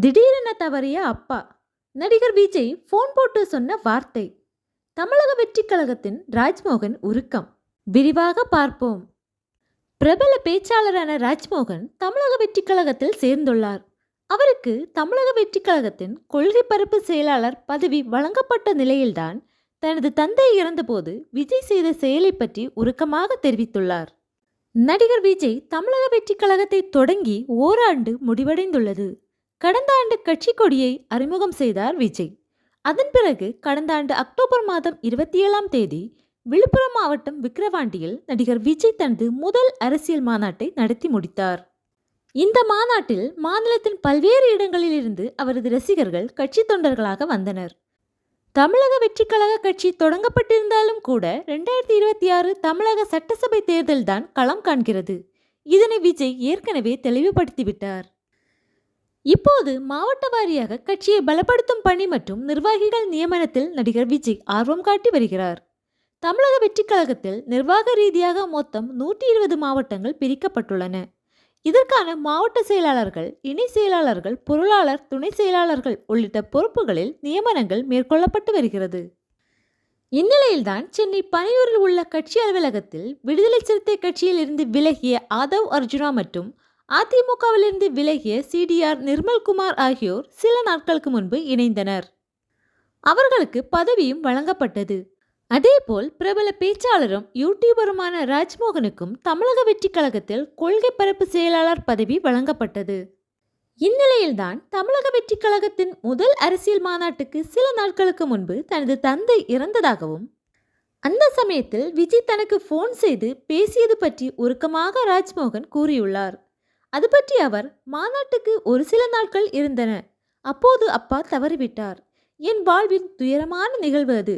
திடீரென தவறிய அப்பா. நடிகர் விஜய் ஃபோன் போட்டு சொன்ன வார்த்தை. தமிழக வெற்றிக் கழகத்தின் ராஜ்மோகன் உருக்கம். விரிவாக பார்ப்போம். பிரபல பேச்சாளரான ராஜ்மோகன் தமிழக வெற்றிக் கழகத்தில் சேர்ந்துள்ளார். அவருக்கு தமிழக வெற்றிக் கழகத்தின் கொள்கை பரப்பு செயலாளர் பதவி வழங்கப்பட்ட நிலையில்தான் தனது தந்தை இறந்தபோது விஜய் செய்த செயலை பற்றி உருக்கமாக தெரிவித்துள்ளார். நடிகர் விஜய் தமிழக வெற்றிக் கழகத்தை தொடங்கி ஓராண்டு முடிவடைந்துள்ளது. கடந்த ஆண்டு கட்சி கொடியை அறிமுகம் செய்தார் விஜய். அதன் பிறகு கடந்த ஆண்டு அக்டோபர் மாதம் இருபத்தி ஏழாம் தேதி விழுப்புரம் மாவட்டம் விக்கிரவாண்டியில் நடிகர் விஜய் தனது முதல் அரசியல் மாநாட்டை நடத்தி முடித்தார். இந்த மாநாட்டில் மாநிலத்தின் பல்வேறு இடங்களிலிருந்து அவரது ரசிகர்கள் கட்சி தொண்டர்களாக வந்தனர். தமிழக வெற்றிக்கழக கட்சி தொடங்கப்பட்டிருந்தாலும் கூட ரெண்டாயிரத்தி இருபத்தி ஆறு தமிழக சட்டசபை தேர்தல்தான் களம் காண்கிறது. இதனை விஜய் ஏற்கனவே தெளிவுபடுத்திவிட்டார். இப்போது மாவட்ட வாரியாக கட்சியை பலப்படுத்தும் பணி மற்றும் நிர்வாகிகள் நியமனத்தில் நடிகர் விஜய் ஆர்வம் காட்டி வருகிறார். தமிழக வெற்றிக் கழகத்தில் நிர்வாக ரீதியாக மொத்தம் நூற்றி இருபது மாவட்டங்கள் பிரிக்கப்பட்டுள்ளன. இதற்கான மாவட்ட செயலாளர்கள் இணை செயலாளர்கள் பொருளாளர் துணை செயலாளர்கள் உள்ளிட்ட பொறுப்புகளில் நியமனங்கள் மேற்கொள்ளப்பட்டு வருகிறது. இந்நிலையில்தான் சென்னை பனையூரில் உள்ள கட்சி அலுவலகத்தில் விடுதலை சிறுத்தை கட்சியில் இருந்து விலகிய ஆதவ் அர்ஜுனா மற்றும் அதிமுகவிலிருந்து விலகிய சிடிஆர் நிர்மல்குமார் ஆகியோர் சில நாட்களுக்கு முன்பு இணைந்தனர். அவர்களுக்கு பதவியும் வழங்கப்பட்டது. அதேபோல் பிரபல பேச்சாளரும் யூடியூபருமான ராஜ்மோகனுக்கும் தமிழக வெற்றிக் கழகத்தில் கொள்கை பரப்பு செயலாளர் பதவி வழங்கப்பட்டது. இந்நிலையில்தான் தமிழக வெற்றிக் கழகத்தின் முதல் அரசியல் மாநாட்டுக்கு சில நாட்களுக்கு முன்பு தனது தந்தை இறந்ததாகவும் அந்த சமயத்தில் விஜய் தனக்கு ஃபோன் செய்து பேசியது பற்றி உருக்கமாக ராஜ்மோகன் கூறியுள்ளார். அது பற்றி அவர் மாநாட்டுக்கு ஒரு சில நாட்கள் இருந்தன. அப்போது அப்பா தவறிவிட்டார். என் வாழ்வின் துயரமான நிகழ்வு அது.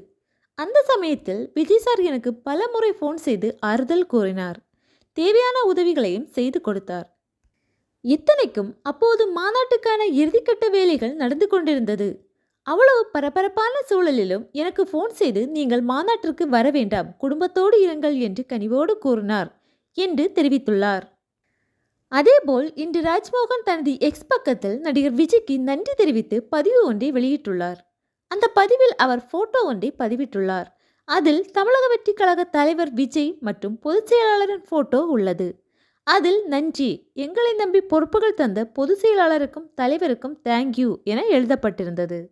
அந்த சமயத்தில் விஜய் சார் எனக்கு பல முறை ஃபோன் செய்து ஆறுதல் கூறினார். தேவையான உதவிகளையும் செய்து கொடுத்தார். இத்தனைக்கும் அப்போது மாநாட்டுக்கான இறுதிக்கட்ட வேலைகள் நடந்து கொண்டிருந்தது. அவ்வளவு பரபரப்பான சூழலிலும் எனக்கு ஃபோன் செய்து நீங்கள் மாநாட்டிற்கு வர வேண்டாம். குடும்பத்தோடு இருங்கள் என்று கனிவோடு கூறினார் என்று தெரிவித்துள்ளார். அதேபோல் இன்று ராஜ்மோகன் தனது எக்ஸ் பக்கத்தில் நடிகர் விஜய்க்கு நன்றி தெரிவித்து பதிவு ஒன்றை வெளியிட்டுள்ளார். அந்த பதிவில் அவர் போட்டோ ஒன்றை பதிவிட்டுள்ளார். அதில் தமிழக வெற்றிக் கழக தலைவர் விஜய் மற்றும் பொதுச் செயலாளரின் போட்டோ உள்ளது. அதில் நன்றி எங்களை நம்பி பொறுப்புகள் தந்த பொதுச் செயலாளருக்கும் தலைவருக்கும் தேங்க்யூ என எழுதப்பட்டிருந்தது.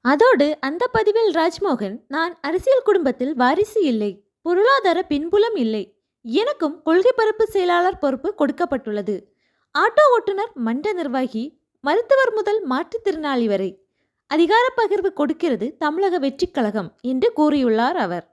அதோடு அந்த பதிவில் ராஜ்மோகன் நான் அரசியல் குடும்பத்தில் வாரிசு இல்லை பொருளாதார பின்புலம் இல்லை எனக்கும் கொள்கை பரப்பு செயலாளர் பொறுப்பு கொடுக்கப்பட்டுள்ளது. ஆட்டோ ஓட்டுநர் மன்ற நிர்வாகி மருத்துவர் முதல் மாற்றுத்திறனாளி வரை. அதிகார பகிர்வு கொடுக்கிறது தமிழக வெற்றிக் கழகம் என்று கூறியுள்ளார் அவர்.